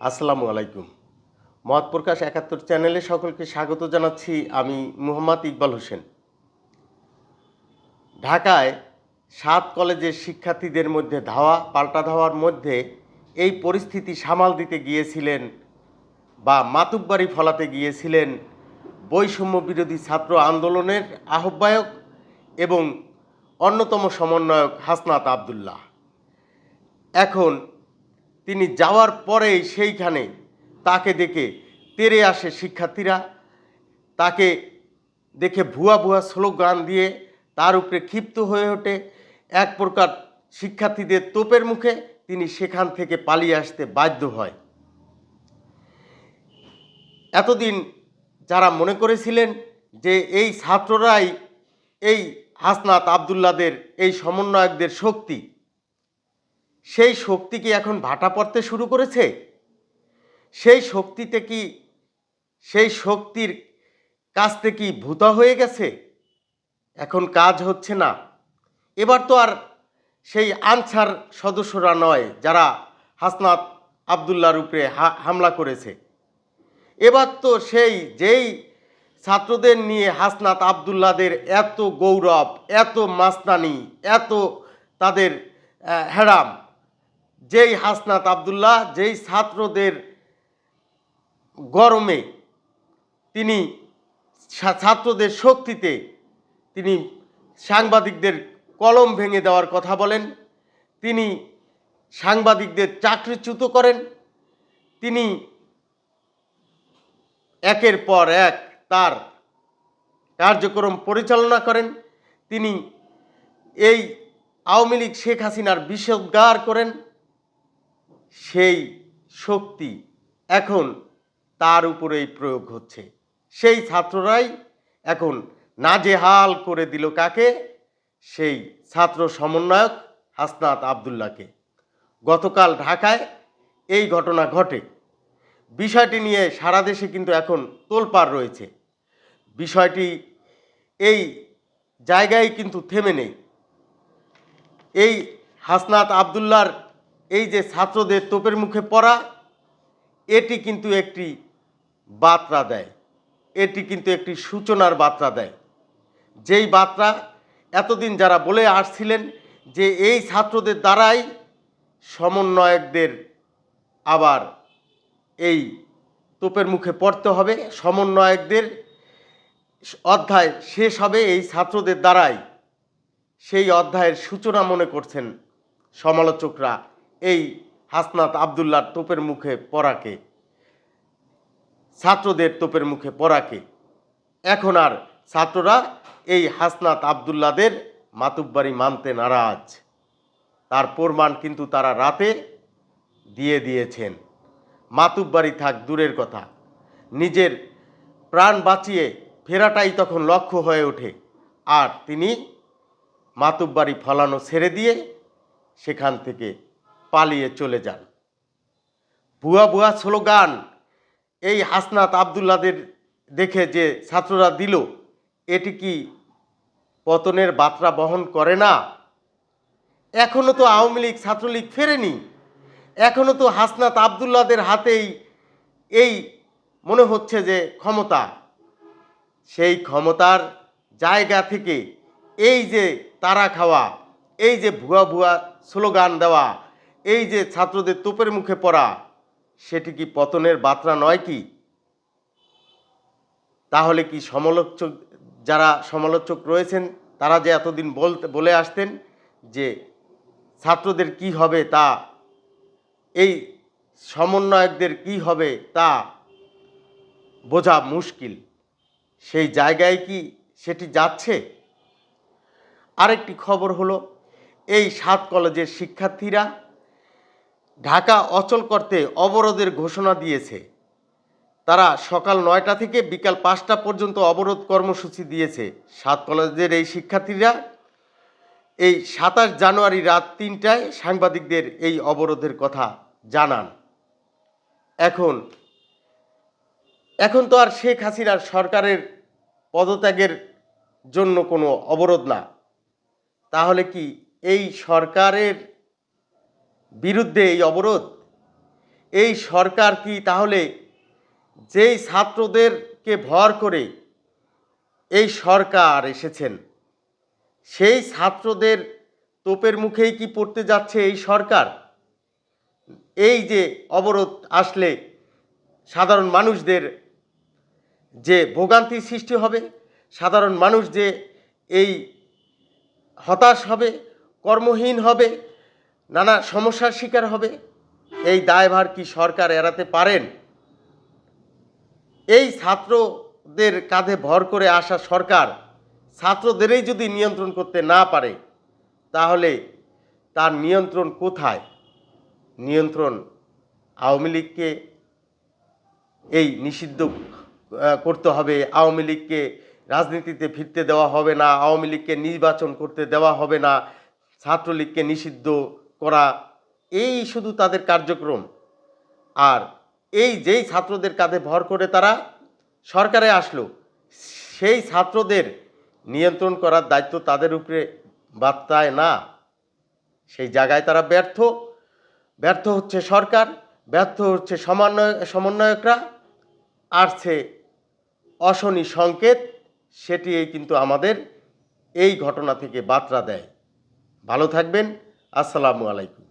আসসালামু আলাইকুম। মত প্রকাশ একাত্তর চ্যানেলে সকলকে স্বাগত জানাচ্ছি আমি মুহাম্মদ ইকবাল হোসেন। ঢাকায় সাত কলেজের শিক্ষার্থীদের মধ্যে ধাওয়া, পাল্টা ধাওয়ার মধ্যে এই পরিস্থিতি সামাল দিতে গিয়েছিলেন বা মাতুব্বাড়ি ফলাতে গিয়েছিলেন বৈষম্য বিরোধী ছাত্র আন্দোলনের আহ্বায়ক এবং অন্যতম সমন্বয়ক হাসনাত আবদুল্লাহ। এখন তিনি যাওয়ার পরেই সেইখানে তাকে দেখে তেরে আসে শিক্ষার্থীরা। তাকে দেখে ভুয়া ভুয়া স্লোগান দিয়ে তার উপরে ক্ষিপ্ত হয়ে ওঠে। এক প্রকার শিক্ষার্থীদের তোপের মুখে তিনি সেখান থেকে পালিয়ে আসতে বাধ্য হয়। এতদিন যারা মনে করেছিলেন যে এই ছাত্ররাই এই হাসনাত আবদুল্লাদের, এই সমন্বয়কদের শক্তি সেই শক্তি কি এখন ভাটা পড়তে শুরু করেছে? সেই শক্তিতে কি সেই শক্তির কাজতে কি ভূতা হয়ে গেছে? এখন কাজ হচ্ছে না। এবার তো আর সেই আনসার সদস্যরা নয় যারা হাসনাত আবদুল্লার উপরে হামলা করেছে। এবার তো সেই যেই ছাত্রদের নিয়ে হাসনাত আবদুল্লাদের এত গৌরব এত মাস্তানি এত তাদের আহ, হেরাম যেই হাসনাত আবদুল্লাহ, যেই ছাত্রদের গরমে তিনি ছাত্রদের শক্তিতে তিনি সাংবাদিকদের কলম ভেঙে দেওয়ার কথা বলেন, তিনি সাংবাদিকদের চাকরিচ্যুত করেন, তিনি একের পর এক তার কার্যক্রম পরিচালনা করেন, তিনি এই আওয়ামী লীগ শেখ হাসিনার বিষোদ্গার করেন সেই শক্তি এখন তার উপরেই প্রয়োগ হচ্ছে। সেই ছাত্ররাই এখন নাজেহাল করে দিল কাকে? সেই ছাত্র সমন্বয়ক হাসনাত আবদুল্লাহকে। গতকাল ঢাকায় এই ঘটনা ঘটে। বিষয়টি নিয়ে সারা দেশে কিন্তু এখন তোলপাড় রয়েছে। বিষয়টি এই জায়গায় কিন্তু থেমে নেই। এই হাসনাত আবদুল্লার এই যে ছাত্রদের তোপের মুখে পড়া, এটি কিন্তু একটি বার্তা দেয়। এটি কিন্তু একটি সূচনার বার্তা দেয়। যেই বার্তা এতদিন যারা বলে আসছিলেন যে এই ছাত্রদের দ্বারাই সমন্বয়কদের আবার এই তোপের মুখে পড়তে হবে, সমন্বয়কদের অধ্যায় শেষ হবে, এই ছাত্রদের দ্বারাই সেই অধ্যায়ের সূচনা মনে করছেন সমালোচকরা। এই হাসনাত আবদুল্লার তোপের মুখে পড়াকে ছাত্রদের তোপের মুখে পড়াকে এখন আর ছাত্ররা এই হাসনাত আবদুল্লাদের মাতুব্বাড়ি মানতে নারাজ। তার প্রমাণ কিন্তু তারা রাতে দিয়ে দিয়েছেন। মাতুব্বাড়ি থাক, দূরের কথা। নিজের প্রাণ বাঁচিয়ে ফেরাটাই তখন লক্ষ্য হয়ে ওঠে। আর তিনি মাতুব্বাড়ি ফলানো ছেড়ে দিয়ে সেখান থেকে পালিয়ে চলে যান। ভুয়া ভুয়া স্লোগান এই হাসনাত আবদুল্লাদের দেখে যে ছাত্ররা দিল, এটি কি পতনের বার্তা বহন করে না? এখনও তো আওয়ামী লীগ, ছাত্রলীগ ফেরেনি। এখনও তো হাসনাত আবদুল্লাদের হাতেই এই মনে হচ্ছে যে ক্ষমতা। সেই ক্ষমতার জায়গা থেকে এই যে তারা খাওয়া, এই যে ভুয়া ভুয়া স্লোগান দেওয়া এই যে ছাত্রদের তোপের মুখে পড়া, সেটি কি পতনের বার্তা নয় কি? তাহলে কি সমালোচক, যারা সমালোচক রয়েছেন, তারা যে এতদিন বলতে, বলে আসতেন যে ছাত্রদের কি হবে তা, এই সমন্বয়কদের কি হবে তা বোঝা মুশকিল। সেই জায়গায় কি সেটি যাচ্ছে? আরেকটি খবর হলো, এই সাত কলেজের শিক্ষার্থীরা ঢাকা অচল করতে অবরোধের ঘোষণা দিয়েছে। তারা সকাল নয়টা থেকে বিকাল পাঁচটা পর্যন্ত অবরোধ কর্মসূচি দিয়েছে। সাত কলেজের এই শিক্ষার্থীরা এই সাতাশ জানুয়ারি রাত তিনটায় সাংবাদিকদের এই অবরোধের কথা জানান। এখন এখন তো আর শেখ হাসিনার সরকারের পদত্যাগের জন্য কোনো অবরোধ না। তাহলে কি এই সরকারের বিরুদ্ধে এই অবরোধ? এই সরকার কি তাহলে যেই ছাত্রদেরকে ভর করে এই সরকার এসেছেন, সেই ছাত্রদের তোপের মুখেই কি পড়তে যাচ্ছে এই সরকার? এই যে অবরোধ আসলে সাধারণ মানুষদের যে ভোগান্তির সৃষ্টি হবে, সাধারণ মানুষ যে এই হতাশ হবে, কর্মহীন হবে নানা সমস্যার শিকার হবে। এই দায়ভার কি সরকার এড়াতে পারেন? এই ছাত্রদের কাঁধে ভর করে আসা সরকার ছাত্রদেরই যদি নিয়ন্ত্রণ করতে না পারে, তাহলে তার নিয়ন্ত্রণ কোথায়? নিয়ন্ত্রণ আওয়ামী লীগকে এই নিষিদ্ধ করতে হবে। আওয়ামী লীগকে রাজনীতিতে ফিরতে দেওয়া হবে না। আওয়ামী লীগকে নির্বাচন করতে দেওয়া হবে না। ছাত্রলীগকে নিষিদ্ধ করা, এই শুধু তাদের কার্যক্রম। আর এই যেই ছাত্রদের কাঁধে ভর করে তারা সরকারে আসলো, সেই ছাত্রদের নিয়ন্ত্রণ করার দায়িত্ব তাদের উপরে বার্তায় না। সেই জায়গায় তারা ব্যর্থ। ব্যর্থ হচ্ছে সরকার, ব্যর্থ হচ্ছে সমন্বয়, সমন্বয়করা। আসছে অশনি সংকেত সেটি কিন্তু আমাদের এই ঘটনা থেকে বার্তা দেয়। ভালো থাকবেন। আসসালামু আলাইকুম।